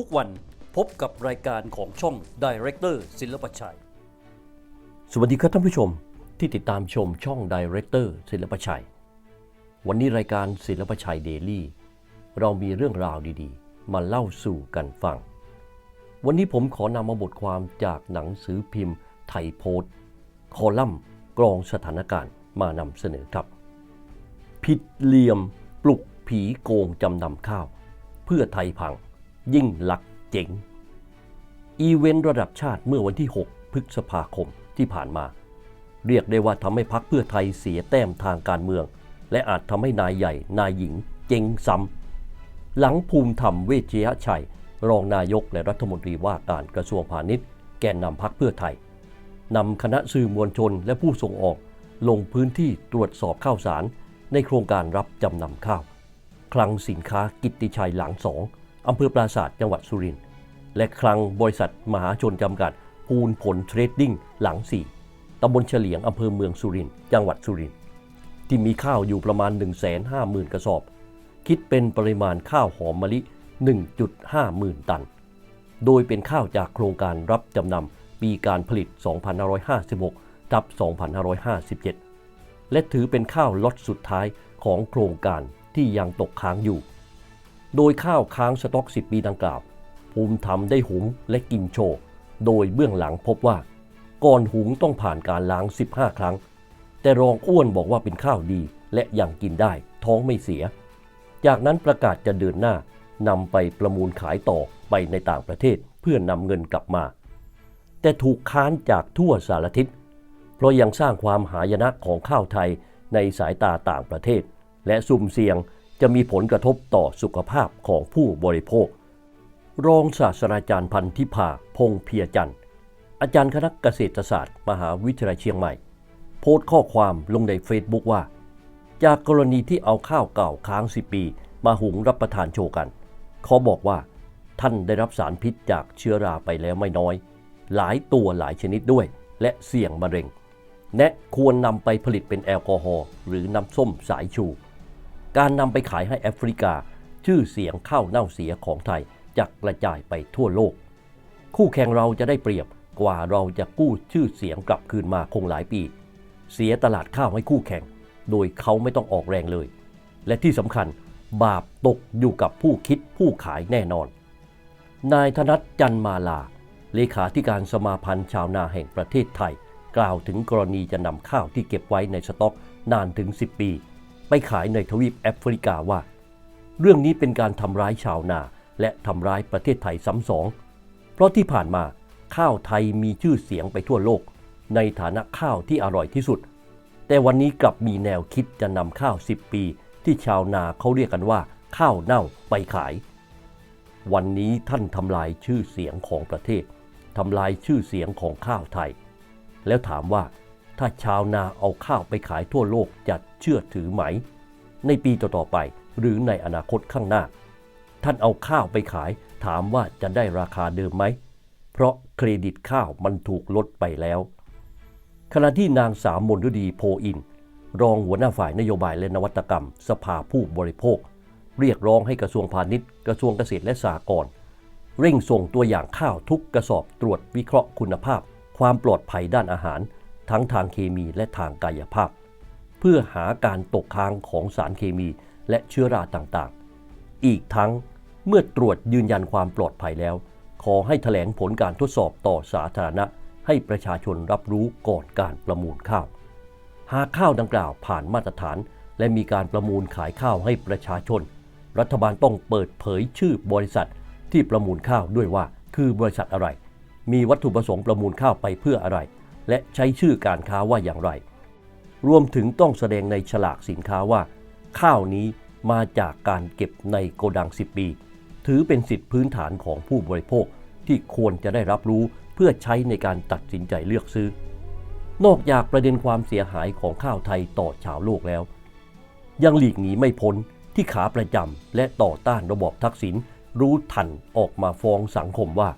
ทุกวันพบกับรายการของช่อง Director ศิลปชัย สวัสดีครับท่านผู้ชมที่ติดตามชมช่อง Director ศิลปชัย วันนี้รายการศิลปชัยเดลี่เรามีเรื่องราวดีๆ มาเล่าสู่กันฟัง วันนี้ผมขอนำมาบทความจากหนังสือพิมพ์ไทยโพสต์คอลัมน์กรองสถานการณ์มานำเสนอครับ ผิดเหลี่ยมปลุกผีโกงจำนำข้าว เพื่อไทยพัง ยิ่งหลักเจ๋ง อีเวนต์ระดับชาติเมื่อวันที่ 6 พฤษภาคมที่ผ่านมา เรียกได้ว่าทำให้พักเพื่อไทยเสียแต้มทางการเมือง และอาจทำให้นายใหญ่นายหญิงเจ๊งซ้ำหลังภูมิธรรมเวชยชัย รองนายกและรัฐมนตรีว่าการกระทรวงพาณิชย์ แกนนำพักเพื่อไทยนำคณะสื่อมวลชนและผู้ส่งออก ลงพื้นที่ตรวจสอบข้าวสาร ในโครงการรับจำนำข้าว คลังสินค้ากิตติชัยหลังสอง อำเภอปราสาทจังหวัดสุรินทร์และคลังบริษัทมหาชนจำกัดภูนผลเทรดดิ้งหลังสี่ตำบลเฉลียงอำเภอเมืองสุรินทร์จังหวัดสุรินทร์ที่มีข้าวอยู่ประมาณ 150,000 กระสอบ คิดเป็นปริมาณข้าวหอมมะลิ 1.5หมื่นตัน โดยเป็นข้าวจากโครงการรับจำนำปีการผลิต 2556 ทับ 2557 และถือเป็นข้าวล็อตสุดท้ายของโครงการที่ยังตกค้างอยู่ โดยข้าวค้างสต็อก 10 ปีดังกล่าว ภูมิธรรมได้หุงและกินโชว์ โดยเบื้องหลังพบว่า ก่อนหุงต้องผ่านการล้าง 15 ครั้ง แต่รองอ้วนบอกว่าเป็นข้าวดีและยังกินได้ท้องไม่เสีย จากนั้นประกาศจะเดินหน้านำไปประมูลขายต่อไปในต่างประเทศเพื่อนำเงินกลับมา แต่ถูกค้านจากทั่วสารทิศ เพราะยังสร้างความหายนะของข้าวไทยในสายตาต่างประเทศ และสุ่มเสี่ยง จะมีผลกระทบต่อสุขภาพของผู้บริโภค รองศาสตราจารย์พันธิพาพงเพียจันทร์ อาจารย์คณะเกษตรศาสตร์ มหาวิทยาลัยเชียงใหม่ โพสต์ข้อความลงในเฟซบุ๊กว่า จากกรณีที่เอาข้าวเก่าค้างสิปี มาหุงรับประทานโชว์กัน เขอบอกว่า ท่านได้รับสารพิษจากเชื้อราไปแล้วไม่น้อย หลายตัวหลายชนิดด้วย และเสี่ยงมะเร็ง แนะควรนำไปผลิตเป็นแอลกอฮอล์หรือน้ำส้มสายชู การนำไปขายให้แอฟริกา ชื่อเสียงข้าวเน่าเสียของไทยจะกระจายไปทั่วโลก คู่แข่งเราจะได้เปรียบกว่าเราจะกู้ชื่อเสียงกลับคืนมาคงหลายปี เสียตลาดข้าวให้คู่แข่ง โดยเขาไม่ต้องออกแรงเลย และที่สำคัญบาปตกอยู่กับผู้คิดผู้ขายแน่นอน นายธนัทจันมาลา เลขาธิการสมาพันธ์ชาวนาแห่งประเทศไทย กล่าวถึงกรณีจะนำข้าวที่เก็บไว้ในสต็อกนานถึง 10 ปี ไปขายในทวีปแอฟริกาว่า เรื่องนี้เป็นการทำร้ายชาวนาและทำร้ายประเทศไทยซ้ำสอง เพราะที่ผ่านมาข้าวไทยมีชื่อเสียงไปทั่วโลก ในฐานะข้าวที่อร่อยที่สุด แต่วันนี้กลับมีแนวคิดจะนำข้าว 10 ปี ที่ชาวนาเขาเรียกกันว่า ข้าวเน่าไปขาย วันนี้ท่านทำลายชื่อเสียงของประเทศทำลายชื่อเสียงของข้าวไทย แล้วถามว่าถ้าชาวนาเอาข้าวไปขายทั่วโลกจะ เชื่อถือไหม ในปีต่อๆไปหรือในอนาคตข้างหน้า ท่านเอาข้าวไปขายถามว่าจะได้ราคาเดิมไหม เพราะเครดิตข้าวมันถูกลดไปแล้ว ขณะที่นางสาวมนฤดีโพอิน รองหัวหน้าฝ่ายนโยบายและนวัตกรรม สภาผู้บริโภค เรียกร้องให้กระทรวงพาณิชย์ กระทรวงเกษตรและสหกรณ์เร่งส่งตัวอย่างข้าวทุกกระสอบตรวจวิเคราะห์คุณภาพ ความปลอดภัยด้านอาหาร ทั้งทางเคมีและทางกายภาพ เพื่อหาการตกค้างของสารเคมีและเชื้อราต่างๆ อีกทั้งเมื่อตรวจยืนยันความปลอดภัยแล้ว ขอให้แถลงผลการทดสอบต่อสาธารณะ ให้ประชาชนรับรู้ก่อนการประมูลข้าว หากข้าวดังกล่าวผ่านมาตรฐาน และมีการประมูลขายข้าวให้ประชาชน รัฐบาลต้องเปิดเผยชื่อบริษัทที่ประมูลข้าวด้วยว่าคือบริษัทอะไร มีวัตถุประสงค์ประมูลข้าวไปเพื่ออะไร และใช้ชื่อการค้าว่าอย่างไร รวมถึงต้องแสดงในฉลากสินค้าว่า ข้าวนี้มาจากการเก็บในโกดัง 10 ปี ถือเป็นสิทธิพื้นฐานของผู้บริโภคที่ควรจะได้รับรู้เพื่อใช้ในการตัดสินใจเลือกซื้อ นอกจากประเด็นความเสียหายของข้าวไทยต่อชาวโลกแล้ว ยังหลีกหนีไม่พ้นที่ขาประจำและต่อต้านระบอบทักษิณรู้ทันออกมาฟ้องสังคมว่า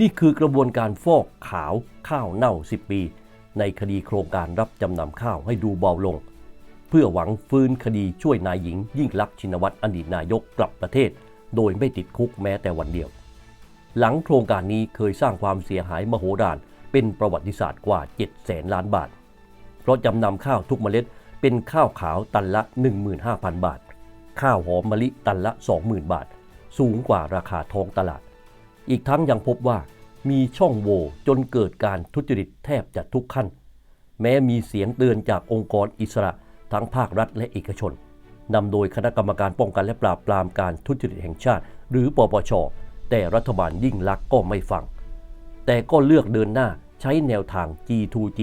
นี่คือกระบวนการฟอกขาวข้าวเน่า 10 ปี ในคดีโครงการรับจำนำข้าวให้ดูเบาลง เพื่อหวังฟื้นคดีช่วยนายหญิงยิ่งลักษณ์ชินวัตรอดีตนายกกลับประเทศ โดยไม่ติดคุกแม้แต่วันเดียว หลังโครงการนี้เคยสร้างความเสียหายมโหฬารเป็นประวัติศาสตร์กว่า 7 แสนล้านบาท เพราะจำนำข้าวทุกเมล็ดเป็นข้าวขาวตันละ 15,000 บาท ข้าวหอมมะลิตันละ 20,000 บาท สูงกว่าราคาท้องตลาด อีกทั้งยังพบว่า มีช่องโหว่จนเกิดการทุจริตแทบจะทุกขั้น แม้มีเสียงเตือนจากองค์กรอิสระทั้งภาครัฐและเอกชนนำโดยคณะกรรมการป้องกันและปราบปรามการทุจริตแห่งชาติ หรือปปช แต่รัฐบาลยิ่งลักษณ์ก็ไม่ฟัง แต่ก็เลือกเดินหน้าใช้แนวทาง G2G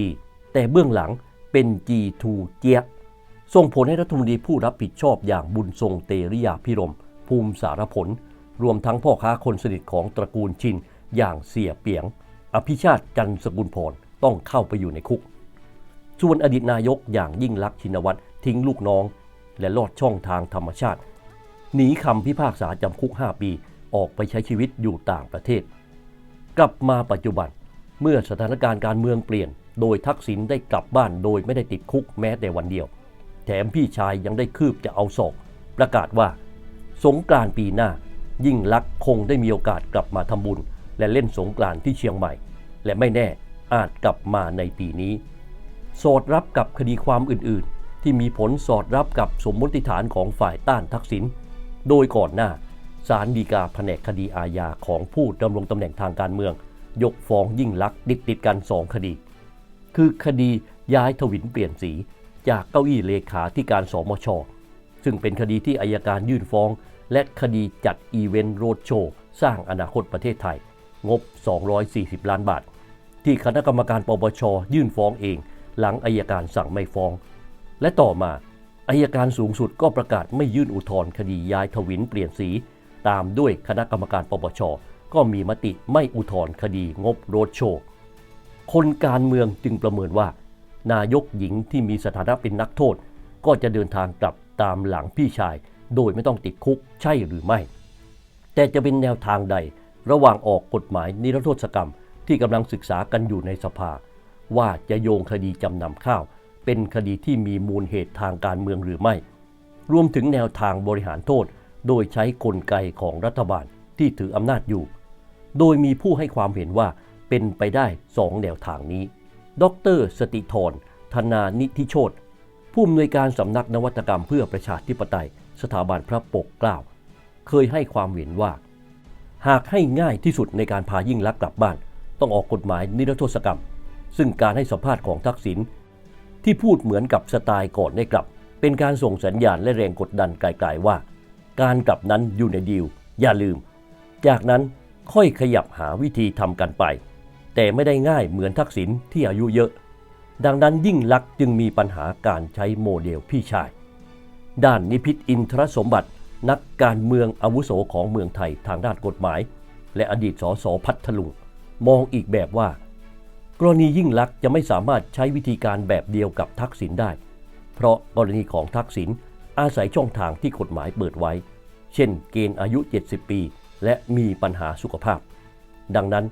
แต่เบื้องหลังเป็น G2 เจียส่งผลให้รัฐมนตรีผู้รับผิดชอบอย่างบุญทรงเตริยาพิรม ภูมิสารผล รวมทั้งพ่อค้าคนสนิทของตระกูลชิน อย่างเสียเปียง อภิชาติจันทร์สกุลพรต้องเข้าไปอยู่ในคุก ส่วนอดีตนายกอย่างยิ่งลักษณ์ชินวัตรทิ้งลูกน้อง และลอดช่องทางธรรมชาติ หนีคำพิพากษาจำคุก 5 ปีออกไปใช้ชีวิตอยู่ต่างประเทศ กลับมาปัจจุบันเมื่อสถานการณ์การเมืองเปลี่ยน โดยทักษิณได้กลับบ้านโดยไม่ได้ติดคุกแม้แต่วันเดียว แถมพี่ชายยังได้คืบจะเอาศอกประกาศว่า สงกรานต์ปีหน้ายิ่งลักษณ์คงได้มีโอกาสกลับมาทำบุญ และเล่นสงกรานต์ที่เชียงใหม่ และไม่แน่อาจกลับมาในปีนี้ สอดรับกับคดีความอื่นๆ ที่มีผลสอดรับกับสมมติฐานของฝ่ายต้านทักษิณโดยก่อนหน้าศาลฎีกาแผนกคดีอาญาของผู้ดำรงตำแหน่งทางการเมือง ยกฟ้องยิ่งลักษณ์ติดติดๆกันสองคดี คือคดีย้ายทวินเปลี่ยนสี จากเก้าอี้เลขาธิการสมช ซึ่งเป็นคดีที่อายการยื่นฟ้อง และคดีจัดอีเวนต์โรดโชว์สร้างอนาคตประเทศไทย งบ 240 ล้านบาท ที่คณะกรรมการปปชยื่นฟ้องเอง หลังอายการสั่งไม่ฟ้อง และต่อมาอายการสูงสุดก็ประกาศไม่ยื่นอุทธรณ์คดีย้ายทวินเปลี่ยนสี ตามด้วยคณะกรรมการปปชก็มีมติไม่อุทธรณ์คดีงบโรดโชว์คนการเมืองจึงประเมินว่า นายกหญิงที่มีสถานะเป็นนักโทษ ก็จะเดินทางกลับตามหลังพี่ชาย โดยไม่ต้องติดคุกใช่หรือไม่ แต่จะเป็นแนวทางใด ระหว่างออกกฎหมายนิรโทษกรรมที่กำลังศึกษากันอยู่ในสภา ว่าจะโยงคดีจำนำข้าว เป็นคดีที่มีมูลเหตุทางการเมืองหรือไม่ รวมถึงแนวทางบริหารโทษ โดยใช้กลไกของรัฐบาลที่ถืออำนาจอยู่ โดยมีผู้ให้ความเห็นว่าเป็นไปได้สองแนวทางนี้ ดร สติธรธนานิธิโชตผู้อำนวยการสำนักนวัตกรรมเพื่อประชาธิปไตย สถาบันพระปกเกล้า เคยให้ความเห็นว่า หากให้ง่ายที่สุดในการพายิ่งลักษณ์กลับบ้าน ต้องออกกฎหมายนิรโทษกรรม ซึ่งการให้สัมภาษณ์ของทักษิณที่พูดเหมือนกับสไตล์ก่อนได้กลับ เป็นการส่งสัญญาณและแรงกดดันไกลๆว่า การกลับนั้นอยู่ในดีลอย่าลืม จากนั้นค่อยขยับหาวิธีทำกันไป แต่ไม่ได้ง่ายเหมือนทักษิณที่อายุเยอะ ดังนั้นยิ่งลักษณ์จึงมีปัญหาการใช้โมเดลพี่ชาย ด้านนิพิษอินทรสมบัติ นักการเมืองอาวุโสของเมืองไทยทางด้านกฎหมาย และอดีตสสพัทลุงมองอีกแบบว่า กรณียิ่งลักษณ์จะไม่สามารถใช้วิธีการแบบเดียวกับทักษิณได้ เพราะกรณีของทักษิณอาศัยช่องทางที่กฎหมายเปิดไว้ เช่น เกณฑ์อายุ 70 ปี และมีปัญหาสุขภาพ ดังนั้น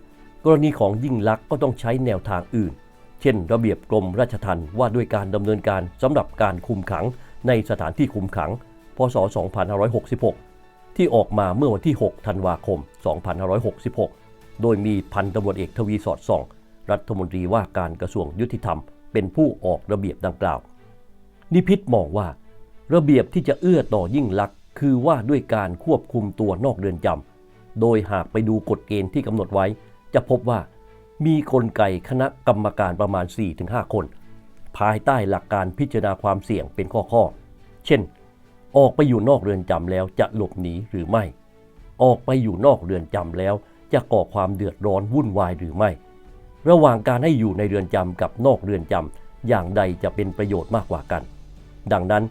กรณีของยิ่งลักษณ์ก็ต้องใช้แนวทางอื่น เช่น ระเบียบกรมราชทัณฑ์ว่าด้วยการดำเนินการสำหรับการคุมขังในสถานที่คุมขัง พศ 2566 ที่ออกมาเมื่อวันที่ 6 ธันวาคม 2566 โดยมีพันตำรวจเอกทวีสอดส่อง รัฐมนตรีว่าการกระทรวงยุติธรรม เป็นผู้ออกระเบียบดังกล่าว นิพิษมองว่า ระเบียบที่จะเอื้อต่อยิ่งลักษณ์คือว่าด้วยการควบคุมตัวนอกเรือนจำ โดยหากไปดูกฎเกณฑ์ที่กำหนดไว้ จะพบว่ามีกลไกคณะกรรมการประมาณ 4-5 คน ภายใต้หลักการพิจารณาความเสี่ยงเป็นข้อๆเช่น ออกไปอยู่นอกเรือนจำแล้วจะหลบหนีหรือไม่ ออกไปอยู่นอกเรือนจำแล้ว จะก่อความเดือดร้อนวุ่นวายหรือไม่ ระหว่างการให้อยู่ในเรือนจำกับนอกเรือนจำอย่างใดจะเป็นประโยชน์มากกว่ากัน ดังนั้น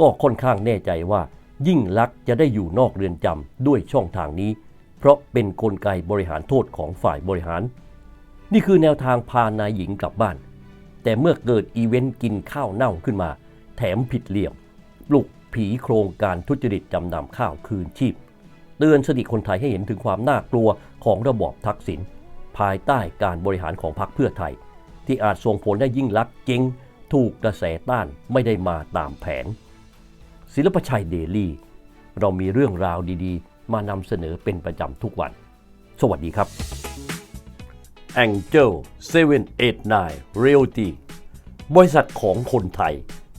ก็ค่อนข้างแน่ใจว่า ยิ่งลักษณ์จะได้อยู่นอกเรือนจำด้วยช่องทางนี้ เพราะเป็นนกลไกบริหารโทษของฝ่ายบริหาร นี่คือแนวทางพานายหญิงกลับบ้าน แต่เมื่อเกิดอีเวนต์กินข้าวเน่าขึ้นมา แถมผิดเหลี่ยมปลุก ผีโครงการทุจริตจำนำข้าวคืนชีพ เตือนสติคนไทยให้เห็นถึงความน่ากลัวของระบอบทักษิณภายใต้การบริหารของพรรคเพื่อไทย ที่อาจส่งผลได้ยิ่งลักษณ์เจ๊งถูกกระแสต้านไม่ได้มาตามแผน ศิลปชัยเดลี่ เรามีเรื่องราวดีๆ มานำเสนอเป็นประจำทุกวัน สวัสดีครับ Angel 789 Realty บริษัทของคนไทย